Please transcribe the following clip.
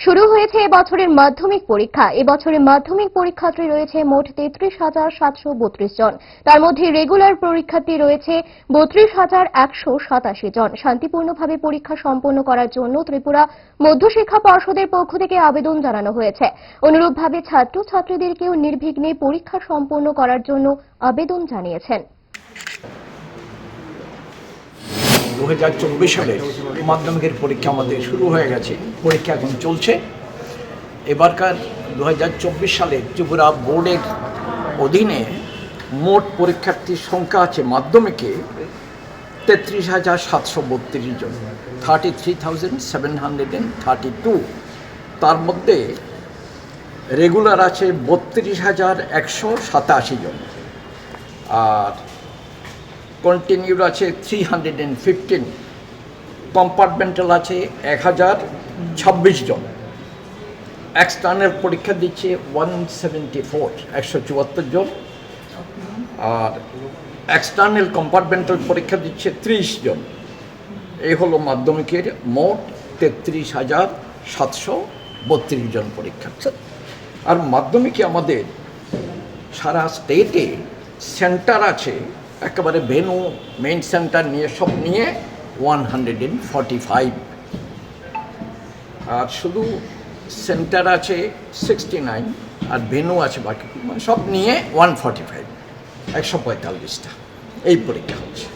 শুরু হয়েছে এবছরের মাধ্যমিক পরীক্ষা। এবছরের মাধ্যমিক পরীক্ষার্থী রয়েছে মোট তেত্রিশ হাজার সাতশো বত্রিশ জন। তার মধ্যে রেগুলার পরীক্ষার্থী রয়েছে বত্রিশ হাজার একশো সাতাশি জন। শান্তিপূর্ণভাবে পরীক্ষা সম্পন্ন করার জন্য ত্রিপুরা মধ্যশিক্ষা পর্ষদের পক্ষ থেকে আবেদন জানানো হয়েছে। অনুরূপভাবে ছাত্র ছাত্রীদেরকেও নির্বিঘ্নে পরীক্ষা সম্পন্ন করার জন্য আবেদন জানিয়েছেন। দু হাজার চব্বিশ সালের মাধ্যমিকের পরীক্ষা আমাদের শুরু হয়ে গেছে। পরীক্ষা এখন চলছে। এবারকার দু হাজার চব্বিশ সালে ত্রিপুরা বোর্ডের অধীনে মোট পরীক্ষার্থীর সংখ্যা আছে মাধ্যমিকে তেত্রিশ হাজার সাতশো বত্রিশ জন thirty three thousand seven hundred and thirty two তার মধ্যে রেগুলার আছে বত্রিশ হাজার একশো সাতাশি জন। আর কন্টিনিউড আছে three hundred and fifteen compartmental আছে এক হাজার ছাব্বিশ জন। এক্সটার্নাল পরীক্ষা দিচ্ছে ওয়ান সেভেন্টি ফোর একশো চুয়াত্তর জন। আর এক্সটার্নাল কম্পার্টমেন্টাল পরীক্ষা দিচ্ছে ত্রিশ জন। এই হলো মাধ্যমিকের মোট তেত্রিশ হাজার সাতশো বত্রিশ জন পরীক্ষার্থী আর মাধ্যমিকে আমাদের সারা স্টেটে সেন্টার আছে একেবারে ভেনু মেন সেন্টার নিয়ে, সব নিয়ে one hundred and forty five আর শুধু সেন্টার আছে সিক্সটি নাইন আর ভেনু আছে বাকি। মানে সব নিয়ে ওয়ান ফর্টি ফাইভ একশো পঁয়তাল্লিশটা। এই পরীক্ষা হচ্ছে।